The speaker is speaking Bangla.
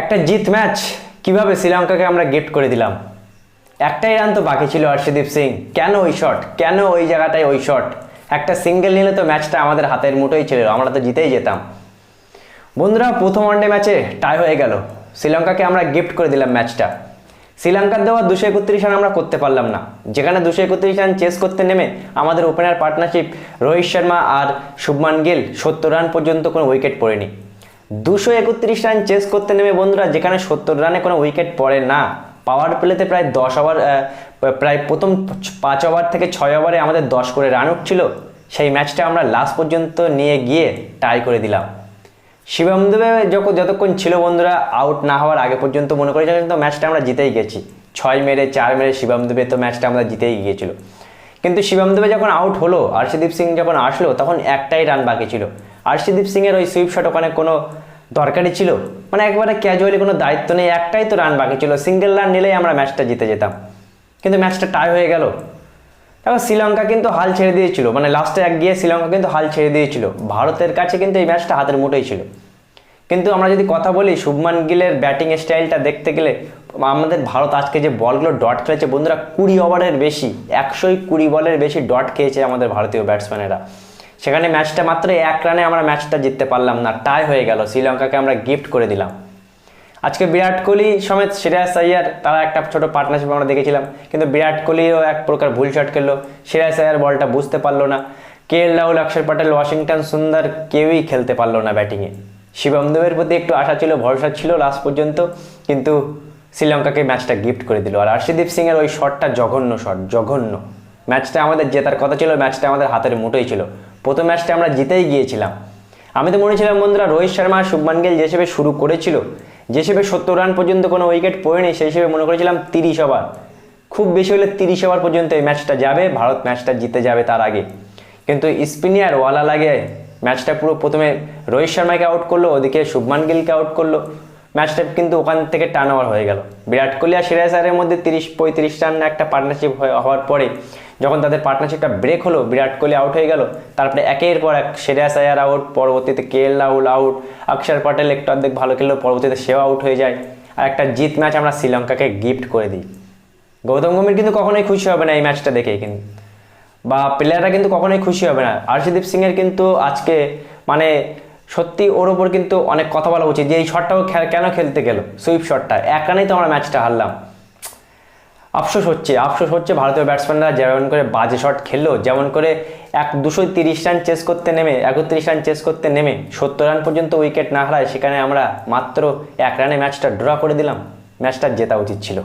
একটা জিত ম্যাচ কীভাবে শ্রীলঙ্কাকে আমরা গিফট করে দিলাম? একটাই রান তো বাকি ছিল হর্ষদীপ সিং। কেন ওই শট কেন ওই জায়গাটায় ওই শট একটা সিঙ্গেল নিলে তো ম্যাচটা আমাদের হাতের মুঠোই ছিল, আমরা তো জিতেই যেতাম। বন্ধুরা, প্রথম ওয়ানডে ম্যাচে টাই হয়ে গেল। শ্রীলঙ্কাকে আমরা গিফট করে দিলাম ম্যাচটা। শ্রীলঙ্কার দেওয়া দুশো একত্রিশ রান আমরা করতে পারলাম না। যেখানে দুশো একত্রিশ রান চেস করতে নেমে আমাদের ওপেনার পার্টনারশিপ রোহিত শর্মা আর শুভমান গিল সত্তর রান পর্যন্ত কোনো উইকেট পড়েনি। দুশো একত্রিশ রান চেস করতে নেমে বন্ধুরা, যেখানে সত্তর রানে কোনো উইকেট পড়ে না। পাওয়ার প্লেতে প্রায় দশ ওভার প্রায় প্রথম পাঁচ ওভার থেকে ছয় ওভারে আমাদের দশ করে রান উঠছিল। সেই ম্যাচটা আমরা লাস্ট পর্যন্ত নিয়ে গিয়ে টাই করে দিলাম। শিবম দেবে যখন যতক্ষণ ছিল বন্ধুরা আউট না হওয়ার আগে পর্যন্ত মনে করেছিলাম তো ম্যাচটা আমরা জিতেই গেছি। ছয় মেরে, চার মেরে শিবম দেবে তো ম্যাচটা আমরা জিতেই গিয়েছিল। কিন্তু শিবম দেবে যখন আউট হলো, আর্শদীপ সিং যখন আসলো, তখন একটাই রান বাকি ছিল। আর্শদীপ সিংয়ের ওই সুইপ শট ওখানে কোনো দরকারই ছিল। মানে একবারে ক্যাজুয়ালি কোনো দায়িত্ব নেই, একটাই তো রান বাকি ছিল। সিঙ্গেল রান নিলেই আমরা ম্যাচটা জিতে যেতাম। কিন্তু ম্যাচটা টাই হয়ে গেল। দেখো শ্রীলঙ্কা কিন্তু হাল ছেড়ে দিয়েছিল। মানে লাস্টে এক গিয়ে শ্রীলঙ্কা কিন্তু হাল ছেড়ে দিয়েছিল। ভারতের কাছে কিন্তু এই ম্যাচটা হাতের মুঠোই ছিল। কিন্তু আমরা যদি কথা বলি, শুভমান গিলের ব্যাটিং স্টাইলটা দেখতে গেলে, আমাদের ভারত আজকে যে বলগুলো ডট খেলেছে, বন্ধুরা কুড়ি ওভারের বেশি, একশোই কুড়ি বলের বেশি ডট খেয়েছে আমাদের ভারতীয় ব্যাটসম্যানেরা সেখানে ম্যাচটা মাত্র এক রানে আমরা ম্যাচটা জিততে পারলাম না টাই হয়ে গেল। শ্রীলঙ্কাকে আমরা গিফট করে দিলাম। আজকে বিরাট কোহলি সমেত শ্রেয়াস সাইয়ার তারা একটা ছোট পার্টনারশিপ আমরা দেখেছিলাম, কিন্তু বিরাট কোহলিও এক প্রকার ভুল শট খেললো। শ্রেয়াস সাইয়ার বলটা বুঝতে পারল না। কে এল রাহুল, অক্ষর প্যাটেল ওয়াশিংটন সুন্দর কেউই খেলতে পারল না ব্যাটিংয়ে শিবম দেবের প্রতি একটু আশা ছিল, ভরসা ছিল লাস্ট পর্যন্ত, কিন্তু শ্রীলঙ্কাকে ম্যাচটা গিফট করে দিল। আর আর্শদীপ সিংয়ের ওই শটটা জঘন্য শট জঘন্য। ম্যাচটা আমাদের জেতার কথা ছিল, ম্যাচটা আমাদের হাতের মুঠোই ছিল। প্রথম ম্যাচটা আমরা জিতেই গিয়েছিলাম। আমি তো মনে ছিলাম, বন্ধুরা, রোহিত শর্মা শুভমান গিল যে হিসেবে শুরু করেছিল যে হিসেবে সত্তর রান পর্যন্ত কোনো উইকেট পড়েনি, সেই হিসেবে মনে করেছিলাম তিরিশ ওভার খুব বেশি হলে তিরিশ ওভার পর্যন্ত এই ম্যাচটা যাবে, ভারত ম্যাচটা জিতে যাবে তার আগে। কিন্তু স্পিনিয়ার ওয়ালা লাগে ম্যাচটা পুরো প্রথমে রোহিত শর্মাকে আউট করল, ওদিকে শুভমান গিলকে আউট করল। ম্যাচটা কিন্তু ওখান থেকে টার্ন ওভার হয়ে গেল। বিরাট কোহলি আর সিরাজ আয়ারের মধ্যে তিরিশ, পঁয়ত্রিশ রান একটা পার্টনারশিপ হওয়ার পরে যখন তাদের পার্টনারশিপটা ব্রেক হলো, বিরাট কোহলি আউট হয়ে গেল, তারপরে একের পর এক শ্রেয়াস আয়ার আউট পরবর্তীতে কে এল রাহুল আউট অক্ষর প্যাটেল একটু অর্ধেক ভালো খেললো, পরবর্তীতে সেও আউট হয়ে যায়। আর একটা জিত ম্যাচ আমরা শ্রীলঙ্কাকে গিফট করে দিই। গৌতম গম্ভীর কিন্তু কখনোই খুশি হবে না এই ম্যাচটা দেখে কিন্তু। বা প্লেয়াররা কিন্তু কখনোই খুশি হবে না। আর্শদীপ সিংয়ের কিন্তু আজকে মানে সত্যি ওর ওপর কিন্তু অনেক কথা বলা উচিত যে এই শটটাও কেন খেলতে গেল? সুইপ শটটা এক রানেই তো আমরা ম্যাচটা হারলাম। আফসোস হচ্ছে আফসোস হচ্ছে ভারতীয় ব্যাটসম্যানরা যেমন করে বাজে শট খেললো, যেমন করে এক দুশো তিরিশ রান চেস করতে নেমে, একত্রিশ রান চেস করতে নেমে, সত্তর রান পর্যন্ত উইকেট না হারায়, সেখানে আমরা মাত্র এক রানে ম্যাচটা ড্র করে দিলাম। ম্যাচটা জেতা উচিত ছিল।